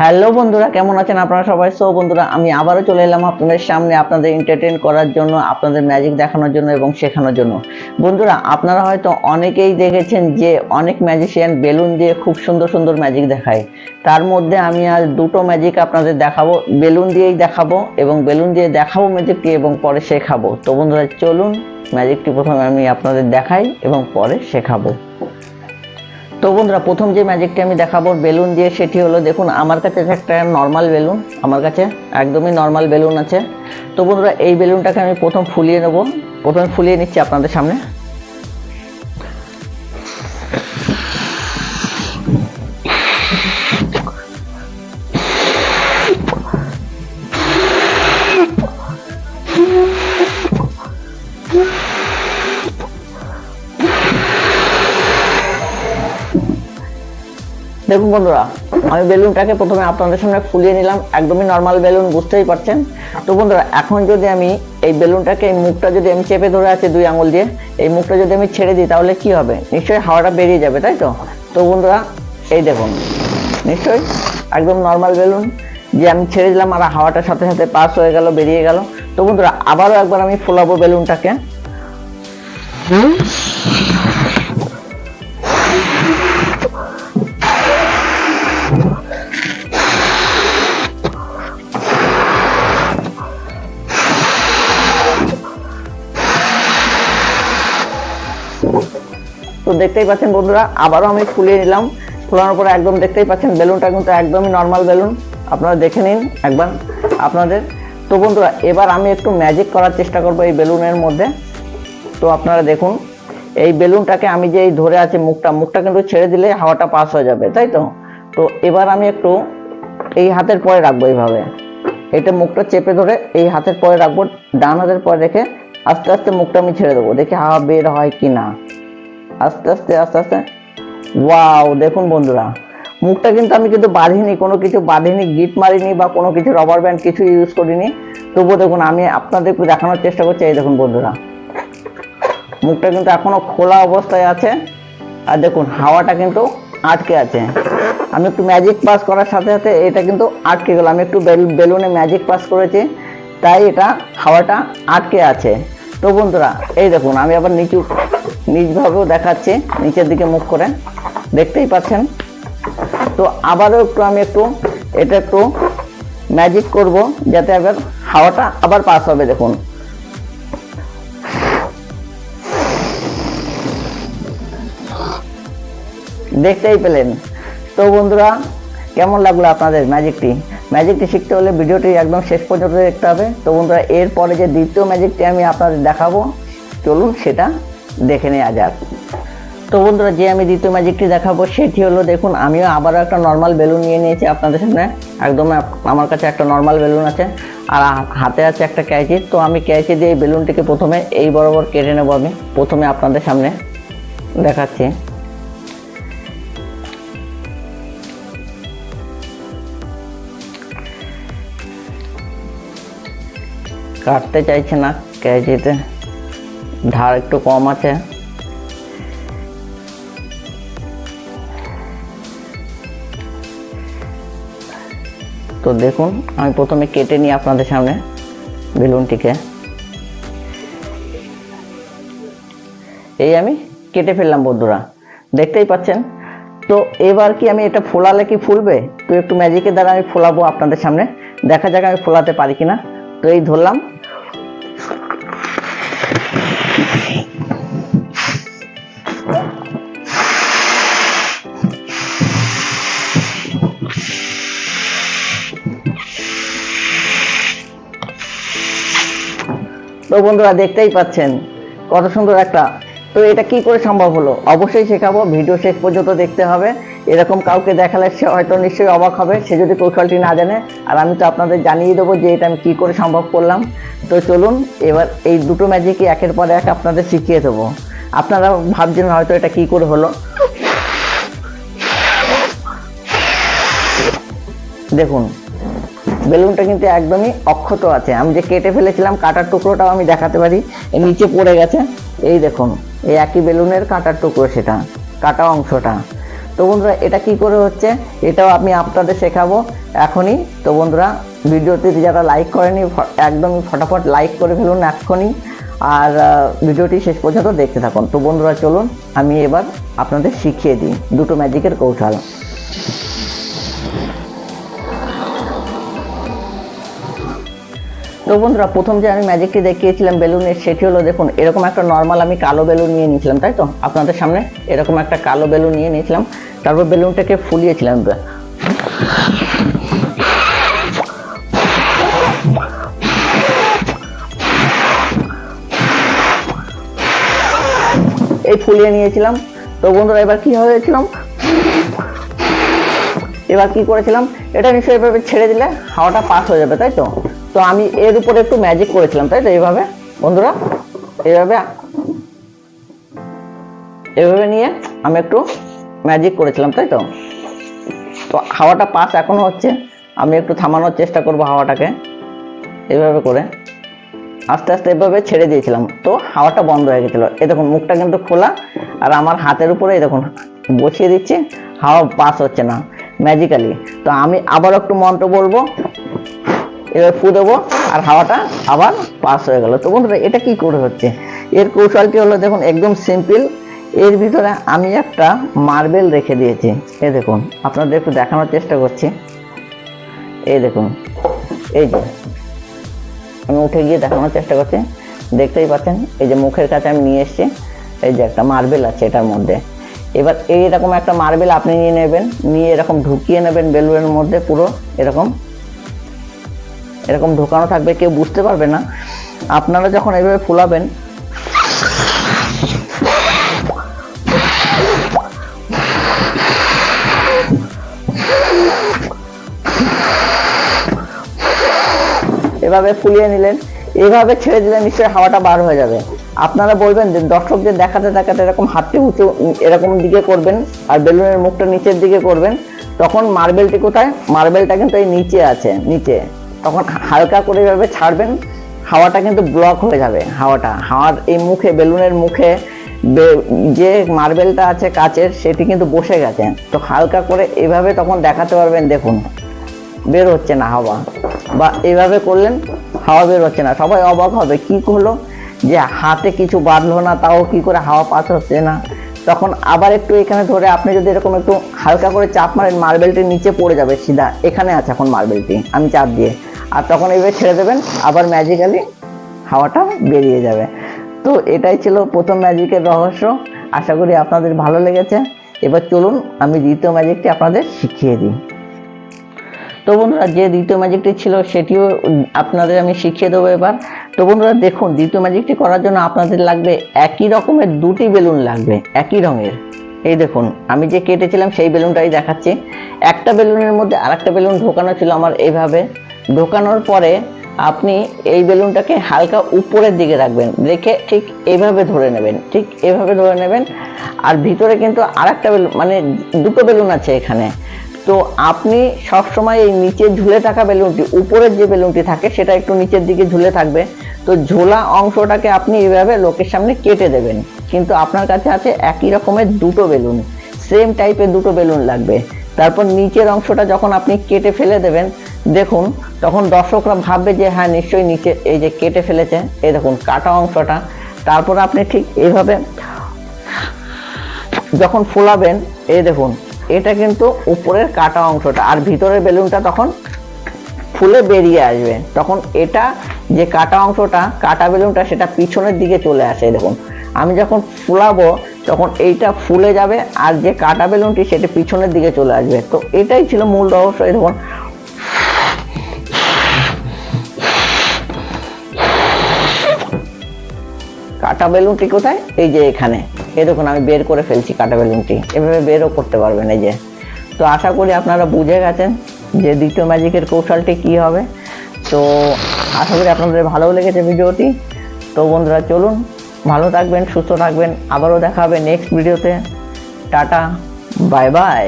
Hello বন্ধুরা, কেমন আছেন আপনারা সবাই? সো বন্ধুরা, আমি আবারও চলে এলাম আপনাদের সামনে আপনাদের এন্টারটেন করার জন্য, আপনাদের ম্যাজিক দেখানোর জন্য এবং শেখানোর জন্য। বন্ধুরা, আপনারা হয়তো অনেকেই দেখেছেন যে অনেক ম্যাজিশিয়ান বেলুন দিয়ে খুব সুন্দর সুন্দর ম্যাজিক দেখায়। তার মধ্যে আমি আজ দুটো ম্যাজিক আপনাদের দেখাবো, বেলুন দিয়েই দেখাবো এবং বেলুন দিয়ে দেখাবো ম্যাজিকটি এবং পরে শেখাবো। তো বন্ধুরা, চলুন ম্যাজিকটি প্রথমে আমি আপনাদের দেখাই এবং পরে শেখাবো। তো বন্ধুরা, প্রথম যে ম্যাজিকটি আমি দেখাবো বেলুন দিয়ে, সেটি হলো দেখুন, আমার কাছে একটা নর্মাল বেলুন, আমার কাছে একদমই নর্মাল বেলুন আছে। তো বন্ধুরা, এই বেলুনটাকে আমি প্রথম ফুলিয়ে নেব। প্রথমে ফুলিয়ে নিচ্ছি আপনাদের সামনে। দেখুন বন্ধুরা, আমি বেলুনটাকে প্রথমে আপনাদের সামনে ফুলিয়ে নিলাম, একদমই নর্মাল বেলুন, বুঝতেই পারছেন? তো বন্ধুরা, এখন যদি আমি এই বেলুনটাকে, এই মুখটা যদি আমি চেপে ধরে আছি দুই আঙুল দিয়ে, এই মুখটা যদি আমি ছেড়ে দিই, তাহলে কি হবে? নিশ্চয়ই হাওয়াটা বেরিয়ে যাবে, তাই তো? তো বন্ধুরা, এই দেখুন, নিশ্চয়ই একদম নর্মাল বেলুন, যে আমি ছেড়ে দিলাম আর হাওয়াটার সাথে সাথে পাস হয়ে গেল, বেরিয়ে গেল। তো বন্ধুরা, আবারও একবার আমি ফোলাবো বেলুনটাকে। তো দেখতেই পাচ্ছেন বন্ধুরা, আবারও আমি ফুলিয়ে নিলাম। ফুলানোর পরে একদম দেখতেই পাচ্ছেন, বেলুনটা কিন্তু একদমই নর্মাল বেলুন। আপনারা দেখে নিন একবার আপনাদের। তো বন্ধুরা, এবার আমি একটু ম্যাজিক করার চেষ্টা করব এই বেলুনের মধ্যে। তো আপনারা দেখুন, এই বেলুনটাকে আমি যে এই ধরে আছে মুখটা মুখটা কিন্তু ছেড়ে দিলে হাওয়াটা পাস হয়ে যাবে, তাই তো? তো এবার আমি একটু এই হাতের পরে রাখব এইভাবে। এটা মুখটা চেপে ধরে এই হাতের পরে রাখব, ডান হাতের পরে রেখে আস্তে আস্তে মুখটা আমি ছেড়ে দেবো। দেখি হাওয়া বের হয় কি না আস্তে আস্তে আস্তে আস্তে। ওয়াও দেখুন বন্ধুরা, মুখটা কিন্তু আমি কিন্তু বাঁধিনি, কোনো কিছু বাঁধিনি গিট মারিনি বা কোনো কিছু রবার ব্যান্ড কিছু ইউজ করিনি। তবুও দেখুন, আমি আপনাদের দেখানোর চেষ্টা করছি, এই দেখুন বন্ধুরা। মুখটা কিন্তু এখনও খোলা অবস্থায় আছে। আর দেখুন, হাওয়াটা কিন্তু আটকে আছে। আমি একটু ম্যাজিক পাস করার সাথে সাথে এটা কিন্তু আটকে গেল। আমি একটু বেল- বেলুনে ম্যাজিক পাস করেছি, তাই এটা হাওয়াটা আটকে আছে। তো বন্ধুরা, এই দেখুন, আমি আবার নিচু নিচভাবেও দেখাচ্ছে, নিচের দিকে মুখ করে দেখতেই পাচ্ছেন। তো আবারও একটু আমি একটু, এটা একটু ম্যাজিক করব, যাতে আবার হাওয়াটা আবার পাস হবে, দেখুন। দেখতেই পেলেন। তো বন্ধুরা, কেমন লাগল আপনাদের ম্যাজিকটি ম্যাজিকটি শিখতে হলে ভিডিওটি একদম শেষ পর্যন্ত দেখতে হবে। তো বন্ধুরা, এরপরে যে দ্বিতীয় ম্যাজিকটি আমি আপনাদের দেখাবো, চলুন সেটা দেখে নেওয়া যাক। তো বন্ধুরা, যে আমি দ্বিতীয় ম্যাজিকটি দেখাবো, সেটি হলো, দেখুন, আমিও আবারও একটা নর্মাল বেলুন নিয়ে নিয়েছি আপনাদের সামনে। একদম আমার কাছে একটা নর্মাল বেলুন আছে, আর হাতে আছে একটা ক্যাচি। তো আমি ক্যাচি দিয়ে এই বেলুনটিকে প্রথমে এই বরাবর কেটে নেব আমি, প্রথমে আপনাদের সামনে দেখাচ্ছি। কাটতে চাইছে না ক্যাচিতে। ধার একটু কম আছে। তো দেখুন, আমি প্রথমে কেটে নিই আপনাদের সামনে বেলুনটিকে। এই আমি কেটে ফেললাম বন্ধুরা, দেখতেই পাচ্ছেন? তো এবার কি আমি এটা ফোলালে কি ফুলবে? তো একটু ম্যাজিকের দ্বারা আমি ফোলাবো আপনাদের সামনে। দেখা যাক আমি ফোলাতে পারি কিনা। তো এই ধরলাম তো বন্ধুরা দেখতেই পাচ্ছেন, কত সুন্দর একটা। তো এটা কি করে সম্ভব হলো? অবশ্যই শেখাবো, ভিডিও শেষ পর্যন্ত দেখতে হবে। এরকম কাউকে দেখালে সে হয়তো নিশ্চয়ই অবাক হবে, সে যদি কৌশলটি না জানে, আর আমি তো আপনাদের জানিয়ে দেবো যে এটা আমি কী করে সম্ভব করলাম। তো চলুন, এবার এই দুটো ম্যাজিকই একের পর এক আপনাদের শিখিয়ে দেবো। আপনারা ভাবছেন হয়তো এটা কি করে হলো। দেখুন বেলুনটা কিন্তু একদমই অক্ষত আছে। আমি যে কেটে ফেলেছিলাম কাটার টুকরোটাও আমি দেখাতে পারি। নিচে পড়ে গেছে। এই দেখুন, এই একই বেলুনের কাটার টুকরো সেটা, কাটা অংশটা। তো বন্ধুরা, এটা কি করে হচ্ছে? এটাও আমি আপনাদের শেখাবো এখনই। তো বন্ধুরা, ভিডিওতে যারা লাইক করেনি একদমই ফটাফট লাইক করে ফেলুন এখনই আর ভিডিওটি শেষ পর্যন্ত দেখতে থাকুন। তো বন্ধুরা, চলুন, আমি এবার আপনাদের শিখিয়ে দিই। দুটো ম্যাজিকের কৌশল। তো বন্ধুরা, প্রথম যে আমি ম্যাজিকটি দেখিয়েছিলাম বেলুনের সেটি হলো দেখুন, এরকম একটা নর্মাল আমি কালো বেলুন নিয়ে নিয়েছিলাম, তাই তো? আপনাদের সামনে এরকম একটা কালো বেলুন নিয়ে নিয়েছিলাম। তারপর বেলুনটাকে ফুলিয়েছিলাম এই ফুলিয়ে নিয়েছিলাম। তো বন্ধুরা, এবার কি হয়েছিলাম? এবার কি করেছিলাম? এটা নিশ্চয়ই এভাবে ছেড়ে দিলে হাওয়াটা পাস হয়ে যাবে, তাই তো? তো আমি এর উপরে একটু ম্যাজিক করেছিলাম, তাই তো এইভাবে? বন্ধুরা, এইভাবে এভাবে নিয়ে আমি একটু ম্যাজিক করেছিলাম, তাই তো? তো হাওয়াটা পাস এখনও হচ্ছে, আমি একটু থামানোর চেষ্টা করব হাওয়াটাকে এভাবে করে। আস্তে আস্তে এভাবে ছেড়ে দিয়েছিলাম, তো হাওয়াটা বন্ধ হয়ে গেছিল। এ দেখুন, মুখটা কিন্তু খোলা, আর আমার হাতের উপরে দেখুন, বসিয়ে দিচ্ছি, হাওয়া পাস হচ্ছে না ম্যাজিক্যালি তো আমি আবার একটু মন্ত্র বলব এবার ফু দেবো, আর হাওয়াটা আবার পাস হয়ে গেল। তো বন্ধুরা, এটা কি করে হচ্ছে? এর কৌশলটি হলো, দেখুন, একদম সিম্পল এর ভিতরে আমি একটা মার্বেল রেখে দিয়েছি। এই দেখুন, আপনাদের একটু দেখানোর চেষ্টা করছি। এই দেখুন, এই যে, আমি উঠে গিয়ে দেখানোর চেষ্টা করছি। দেখতেই পাচ্ছেন, এই যে মুখের কাছে আমি নিয়ে এসেছি। এই যে একটা মার্বেল আছে এটার মধ্যে। এবার এইরকম একটা মার্বেল আপনি নিয়ে নেবেন, নিয়ে এরকম ঢুকিয়ে নেবেন বেলুনের মধ্যে, পুরো এরকম এরকম ঢোকানো থাকবে, কেউ বুঝতে পারবে না। আপনারা যখন এইভাবে ফুলাবেন, এভাবে ফুলিয়ে নিলেন, এভাবে ছেড়ে দিলে নিশ্চয়ই হাওয়াটা বার হয়ে যাবে। আপনারা বলবেন যে, দর্শকদের দেখাতে দেখাতে এরকম হাতটি উঁচু, এরকম দিকে করবেন আর বেলুনের মুখটা নিচের দিকে করবেন, তখন মার্বেলটি কোথায়? মার্বেলটা কিন্তু এই নিচে আছে, নিচে। তখন হালকা করে এভাবে ছাড়বেন, হাওয়াটা কিন্তু ব্লক হয়ে যাবে, হাওয়াটা। হাওয়ার এই মুখে, বেলুনের মুখে যে মার্বেলটা আছে কাচের, সেটি কিন্তু বসে গেছে। তো হালকা করে এভাবে তখন দেখাতে পারবেন, দেখুন, বের হচ্ছে না হাওয়া। বা এভাবে করলেন, হাওয়া বের হচ্ছে না। সবাই অবাক হবে, কি হলো? যে হাতে কিছু বাঁধলো না, তাও কি করে হাওয়া পাস হচ্ছে না? তখন আবার একটু এখানে ধরে আপনি যদি এরকম একটু হালকা করে চাপ মারেন, মার্বেলটি নিচে পড়ে যাবে, সিধা। এখানে আছে এখন মার্বেলটি, আমি চাপ দিয়ে। আর তখন এইভাবে ছেড়ে দেবেন, আবার ম্যাজিক্যালি হাওয়াটা বেরিয়ে যাবে। তো এটাই ছিল প্রথম ম্যাজিকের রহস্য। আশা করি আপনাদের ভালো লেগেছে। এবার চলুন আমি দ্বিতীয় ম্যাজিকটি আপনাদের শিখিয়ে দিই। তো বন্ধুরা, যে দ্বিতীয় ম্যাজিকটি ছিল সেটিও আপনাদের আমি শিখিয়ে দেবো এবার। তো বন্ধুরা, দেখুন, দ্বিতীয় ম্যাজিকটি করার জন্য আপনাদের লাগবে একই রকমের দুটি বেলুন লাগবে, একই রঙের। এই দেখুন, আমি যে কেটেছিলাম সেই বেলুনটাই দেখাচ্ছি। একটা বেলুনের মধ্যে আরেকটা বেলুন ঢোকানো ছিল আমার এইভাবে ঢোকানোর পরে আপনি এই বেলুনটাকে হালকা উপরের দিকে রাখবেন, রেখে ঠিক এইভাবে ধরে নেবেন, ঠিক এইভাবে ধরে নেবেন। আর ভিতরে কিন্তু আরেকটা বেলুন মানে দুটো বেলুন আছে এখানে। তো আপনি সবসময় এই নিচে ঝুলে থাকা বেলুনটি, উপরের যে বেলুনটি থাকে সেটা একটু নিচের দিকে ঝুলে থাকবে। তো ঝোলা অংশটাকে আপনি এইভাবে লোকের সামনে কেটে দেবেন। কিন্তু আপনার কাছে আছে একই রকমের দুটো বেলুন, সেম টাইপের দুটো বেলুন লাগবে। তারপর নিচের অংশটা যখন আপনি কেটে ফেলে দেবেন দেখুন, তখন দর্শকরা ভাববে যে হ্যাঁ নিশ্চয়ই নিচে এই যে কেটে ফেলেছে। এই দেখুন, কাটা অংশটা। তারপর আপনি ঠিক এইভাবে যখন ফোলাবেন, এই দেখুন, এটা কিন্তু উপরের কাটা অংশটা, আর ভিতরের বেলুনটা তখন ফুলে বেরিয়ে আসবে। তখন এটা যে কাটা অংশটা, কাটা বেলুনটা, সেটা পিছনের দিকে চলে আসে দেখুন। আমি যখন ফুলাবো, তখন এইটা ফুলে যাবে, আর যে কাটা বেলুনটি, সেটা পিছনের দিকে চলে আসবে। তো এটাই ছিল মূল রহস্য দেখুন। কাটা বেলুনটি কোথায়? এই যে এখানে। দেখুন, আমি বের করে ফেলছি কাটা বেলুনটি। এভাবে বেরও করতে পারবেন এই যে। তো আশা করি আপনারা বুঝে গেছেন যে দ্বিতীয় ম্যাজিকের কৌশলটি কি হবে। তো আশা করি আপনাদের ভালো লেগেছে ভিডিওটি। তো বন্ধুরা, চলুন। ভালো থাকবেন, সুস্থ থাকবেন। আবারও দেখা হবে নেক্সট ভিডিওতে। Tata, bye bye.